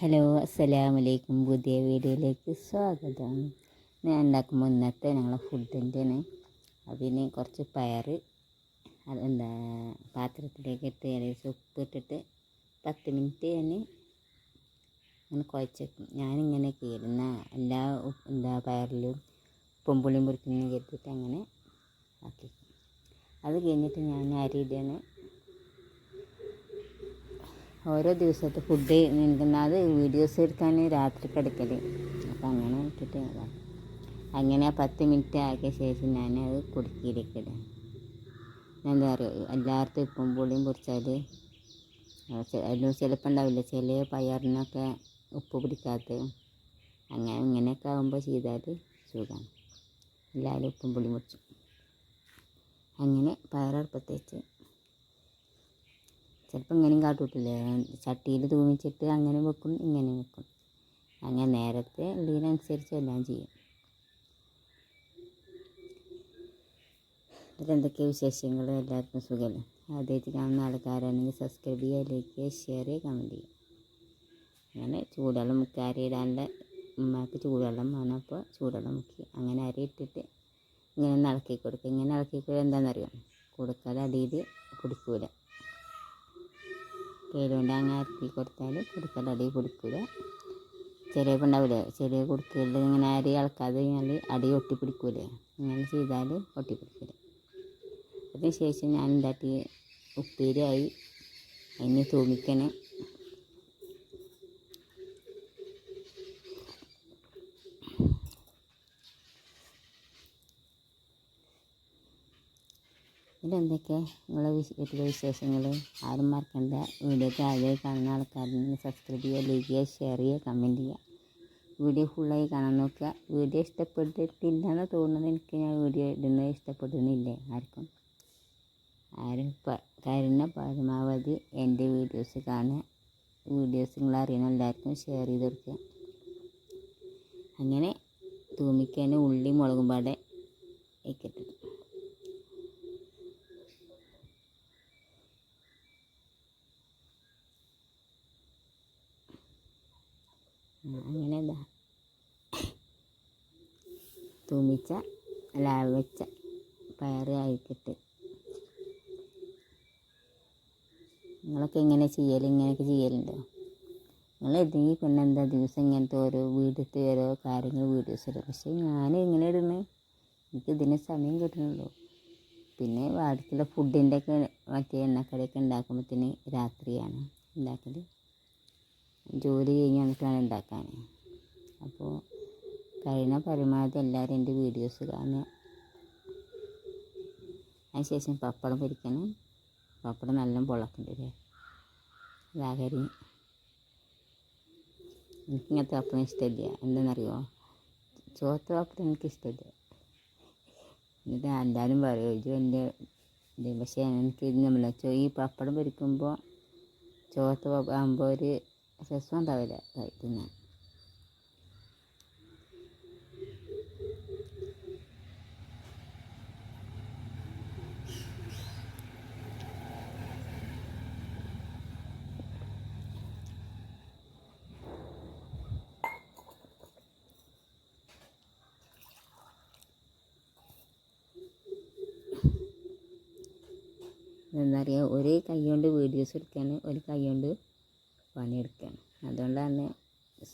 Hello അസ്സലാമു അലൈക്കും പുതിയ വീഡിയോയിലേക്ക് സ്വാഗതം. ഞാൻ ഉണ്ടാക്കുമ്പോൾ ഇന്നത്തെ ഞങ്ങളെ ഫുഡിന്റെയാണ് അതിന് കുറച്ച് പയർ അതെന്താ പാത്രത്തിലേക്ക് ഇട്ട് ഏകദേശം ഉപ്പ് ഇട്ടിട്ട് പത്ത് മിനിറ്റ് ഞാൻ അങ്ങനെ കുഴച്ചേക്കും ഞാനിങ്ങനെ കീറുന്ന എല്ലാ എന്താ പയറിലും ഉപ്പും പുളിയും പൊടിക്കുന്ന കരുതിയിട്ട് അങ്ങനെ ആക്കി അത് കഴിഞ്ഞിട്ട് ഞാൻ അരി ഇടാണ് ഓരോ ദിവസത്തെ ഫുഡ് നിൽക്കുന്നത് വീഡിയോസ് എടുക്കാൻ രാത്രി കിടക്കൽ അപ്പം അങ്ങനെ ഇട്ടിട്ട് അങ്ങനെ പത്ത് മിനിറ്റ് ആക്കിയ ശേഷം ഞാൻ അത് കുടുക്കിയിലേക്ക് ഞാൻ എന്താ പറയുക എല്ലായിടത്തും ഇപ്പം പുളിയും പൊടിച്ചാൽ അതിന് ചിലപ്പോൾ ഉണ്ടാവില്ല. ചില പയറിനൊക്കെ ഉപ്പ് പിടിക്കാത്ത. അങ്ങനെ ഇങ്ങനെയൊക്കെ ആകുമ്പോൾ ചെയ്താൽ സുഖമാണ് എല്ലാവരും ഉപ്പും പുളിയും പൊടിച്ചു അങ്ങനെ പയറടുപ്പത്ത് വെച്ച് ചിലപ്പോൾ ഇങ്ങനെയും കാട്ടൂട്ടില്ലേ? ചട്ടിയിൽ തൂമിച്ചിട്ട് അങ്ങനെ വെക്കും ഇങ്ങനെ വെക്കും. അങ്ങനെ നേരത്തെ ഉള്ളതിനനുസരിച്ച് എല്ലാം ചെയ്യും. എന്തൊക്കെ വിശേഷങ്ങൾ? എല്ലാവർക്കും സുഖമല്ലേ ആദ്യമായിട്ട് കാണുന്ന ആൾക്കാരാണെങ്കിൽ സബ്സ്ക്രൈബ് ചെയ്യുക ലൈക്ക് ചെയ്യുക ഷെയർ ചെയ്യുക കമന്റ് ചെയ്യുക. അങ്ങനെ ചൂടുവെള്ളം മുക്കി അരി ഇടാനുള്ള ഉമ്മാക്ക് ചൂടുവെള്ളം വേണം. അപ്പോൾ ചൂടുവെള്ളം മുക്കി അങ്ങനെ അരി ഇട്ടിട്ട് ഇങ്ങനെ ഒന്ന് ഇളക്കി കൊടുക്കുക. ഇങ്ങനെ ഇളക്കി കൊടുക്കുക എന്താണെന്നറിയാം? കൊടുക്കാതെ അടിയിൽ പിടിക്കൂല. കയ്യിലുകൊണ്ട് അങ്ങനെ അരക്കി കൊടുത്താൽ കൊടുക്കൽ അടി പിടിക്കില്ല ചെറിയ ഉണ്ടാവില്ലേ ചെറിയ കുടുക്കയിൽ ഇങ്ങനെ അരി ഇളക്കാതെ കഴിഞ്ഞാൽ അടി ഒട്ടി പിടിക്കൂലേ? അങ്ങനെ ചെയ്താൽ ഒട്ടി പിടിക്കില്ല അതിന് ശേഷം ഞാൻ ഉണ്ടാക്കി ഉപ്പേരിയായി അതിന് തൂമിക്കണേ. ഇതെന്തൊക്കെ നിങ്ങളെ വീട്ടിലെ വിശേഷങ്ങൾ ആരും മറക്കണ്ട. വീഡിയോക്ക് ആദ്യമായി കാണുന്ന ആൾക്കാരുടെ സബ്സ്ക്രൈബ് ചെയ്യുക ലൈക്ക് ചെയ്യുക ഷെയർ ചെയ്യുക കമന്റ് ചെയ്യുക. വീഡിയോ ഫുള്ളായി കാണാൻ നോക്കുക. വീഡിയോ ഇഷ്ടപ്പെട്ടിട്ടില്ല എന്ന് തോന്നുന്നത് എനിക്ക് ഞാൻ വീഡിയോ ഇടുന്നത് ഇഷ്ടപ്പെടുന്നില്ലേ ആർക്കും? ആരും കരുണ പരമാവധി എന്റെ വീഡിയോസ് കാണുക. വീഡിയോസ് നിങ്ങൾ അറിയണം എല്ലാവർക്കും ഷെയർ ചെയ്ത് കൊടുക്കുക. അങ്ങനെ തൂമിക്കാൻ ഉള്ളി മുളകും പാടെ വയ്ക്കട്ടെ അങ്ങനെ ഇതാ തൂമിച്ച അല്ല വെച്ച പയറ് അയക്കിട്ട് നിങ്ങളൊക്കെ എങ്ങനെ ചെയ്യൽ ഇങ്ങനെയൊക്കെ ചെയ്യലുണ്ടോ? നിങ്ങൾ എന്തെങ്കിലും പിന്നെ എന്താ ദിവസം ഇങ്ങനത്തെ ഓരോ വീട്ടിലത്തെ ഓരോ കാര്യങ്ങൾ വീഡിയോസ് ഇടും. പക്ഷേ ഞാൻ ഇങ്ങനെ ഇടുന്നത് എനിക്ക് ഇതിന് സമയം കിട്ടുന്നുള്ളൂ പിന്നെ വാടിക്കുള്ള ഫുഡിന്റെ ഒക്കെ മറ്റേ എണ്ണക്കടിയൊക്കെ ഉണ്ടാക്കുമ്പോഴത്തേന് രാത്രിയാണ്. ഉണ്ടാക്കൽ ജോലി കഴിഞ്ഞ് വന്നിട്ടാണ് ഉണ്ടാക്കാൻ അപ്പോൾ കഴിയുന്ന പരമാവധി എല്ലാവരും എന്റെ വീഡിയോസ് കാണുക. അതിനുശേഷം പപ്പടം പൊരിക്കണം. പപ്പടം നല്ല പൊളക്കുണ്ട് അല്ലേ ഇതാകരി എനിക്കിങ്ങനത്തെ പപ്പടം ഇഷ്ടമില്ല. എന്താണെന്നറിയോ ചോത്ത പപ്പടം എനിക്കിഷ്ടമില്ല. എന്നിട്ട് എല്ലാവരും പറയും ഇത് എന്റെ ഇത് പക്ഷേ എനിക്ക് നമ്മൾ ഈ പപ്പടം പൊരിക്കുമ്പോൾ ചോത്ത ആകുമ്പോൾ ഒരു രസം ഉണ്ടാവില്ല തിന്നാൻ എന്താ പറയുക ഒരേ കൈ കൊണ്ട് വീഡിയോസ് എടുക്കാൻ ഒരു കൈ കൊണ്ട് പണിയെടുക്കുകയാണ് അതുകൊണ്ടാണ്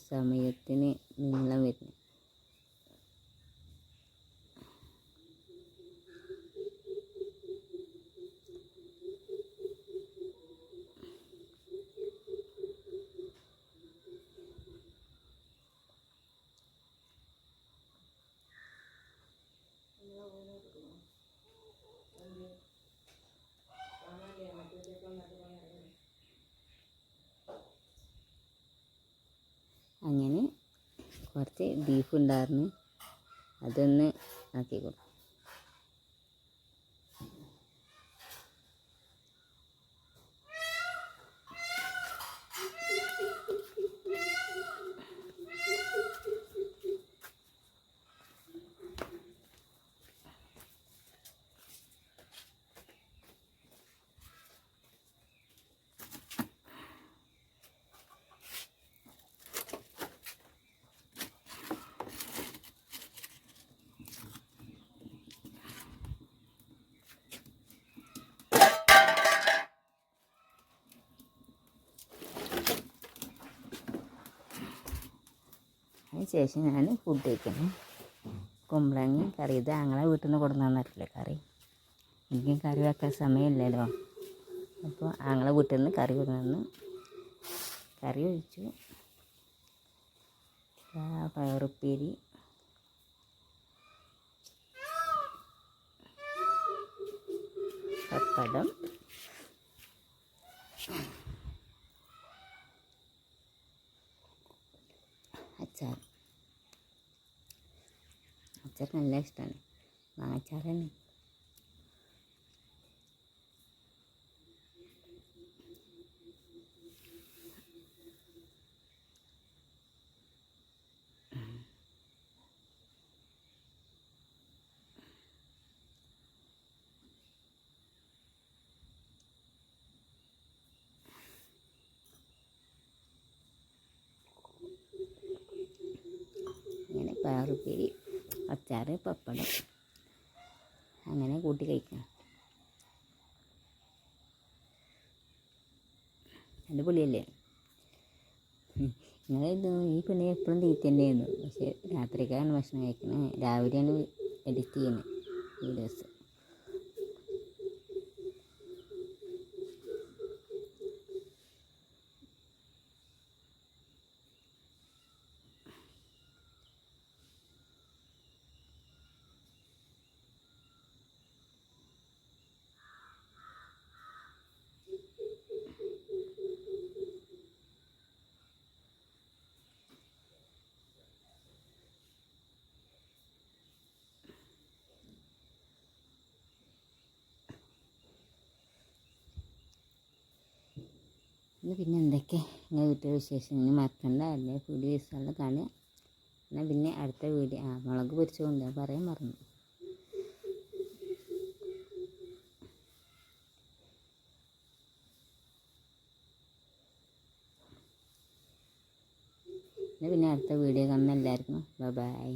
സമയത്തിന് നീളം വരുന്നത് അങ്ങനെ കുറച്ച് ബീഫ് ഉണ്ടായിരുന്നു. അതൊന്ന് ആക്കി കൊടുക്കും അതിന് ശേഷം ഞാൻ ഫുഡ് കഴിക്കണം കുമ്പളങ്ങ കറി. ഇത് ഞങ്ങളെ വീട്ടിൽ നിന്ന് കൊടുന്നറിയില്ലേ കറി? എനിക്ക് കറി വെക്കാൻ സമയമില്ലല്ലോ. അപ്പോൾ ഞങ്ങളെ വീട്ടിൽ നിന്ന് കറി കൊണ്ടുവന്ന് കറി ഒഴിച്ചു. പയറുപ്പേരി. പപ്പടം. അച്ചാർ അച്ചാർ നല്ല ഇഷ്ടമാണ് മാങ്ങാച്ചാർ അങ്ങനെ അച്ചാറ് പപ്പടം അങ്ങനെ കൂട്ടി കഴിക്കണം. നല്ല പുളിയല്ലേ ഇത് ഈ പെണ്ണെ എപ്പോഴും തീറ്റ തന്നെയായിരുന്നു പക്ഷേ രാത്രിക്കാണ് ഭക്ഷണം കഴിക്കുന്നത് രാവിലെയാണ് എഡിറ്റ് ചെയ്യുന്നത്. വീഡിയോസ് ഇന്ന് പിന്നെ എന്തൊക്കെ? നിങ്ങൾ വീട്ടിലെ ഇനി മറക്കണ്ട അല്ലേ? പുതിയ ദിവസങ്ങളിൽ കാണുക എന്നാൽ പിന്നെ അടുത്ത വീഡിയോ. ആ മുളക് പൊരിച്ചുകൊണ്ട് പറയാൻ മറന്നു. പിന്നെ അടുത്ത വീഡിയോ കാണുന്ന എല്ലാവർക്കും ബൈ.